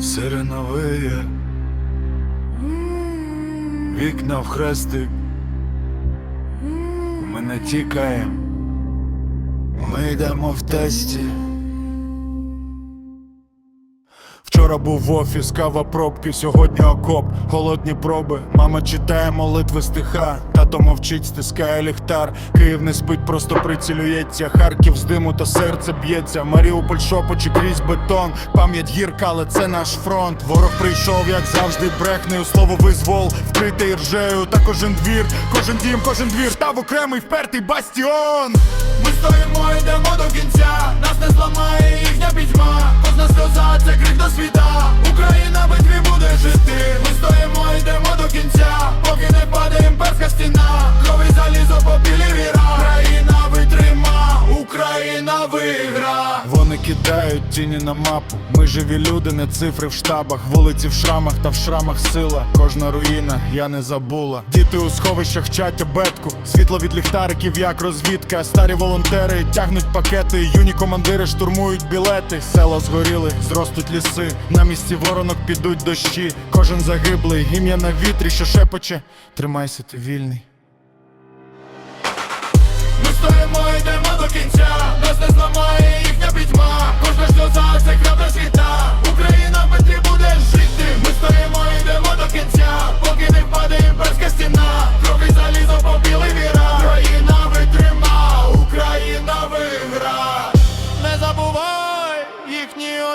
Сирена вікна в хрестик, ми не тікаємо, ми йдемо в тесті. Вчора був в офіс, кава пробки, сьогодні окоп, холодні проби. Мама читає молитви стиха, тато мовчить, стискає ліхтар. Київ не спить, просто прицілюється. Харків з диму та серце б'ється. Маріуполь шопоче крізь бетон. Пам'ять гірка, але це наш фронт. Ворог прийшов, як завжди, брехне у слово визвол, вкритий ржею. Та кожен двір, кожен дім, кожен двір став окремий впертий бастіон. Ми стоїмо, йдемо до кінця, нас не зламає Вони кидають тіні на мапу. Ми живі люди, не цифри в штабах, вулиці в шрамах та в шрамах сила. Кожна руїна, я не забула. Діти у сховищах чать обетку. Світло від ліхтариків, як розвідка. Старі волонтери тягнуть пакети. Юні командири штурмують білети. Села згоріли, зростуть ліси. На місці воронок підуть дощі. Кожен загиблий, ім'я на вітрі, що шепоче. Тримайся, ти вільний. Ми стоїмо, йдемо до кінця,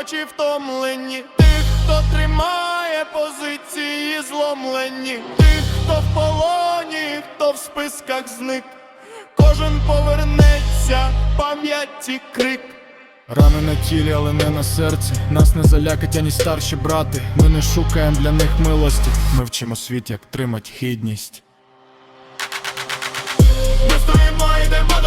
їхні очі втомлені. Тих, хто тримає позиції зломлені. Тих, хто в полоні, хто в списках зник. Кожен повернеться, пам'яті крик. Рани на тілі, але не на серці. Нас не залякать ані старші брати. Ми не шукаємо для них милості. Ми вчимо світ, як тримать гідність. Ми стоїмо, йдемо.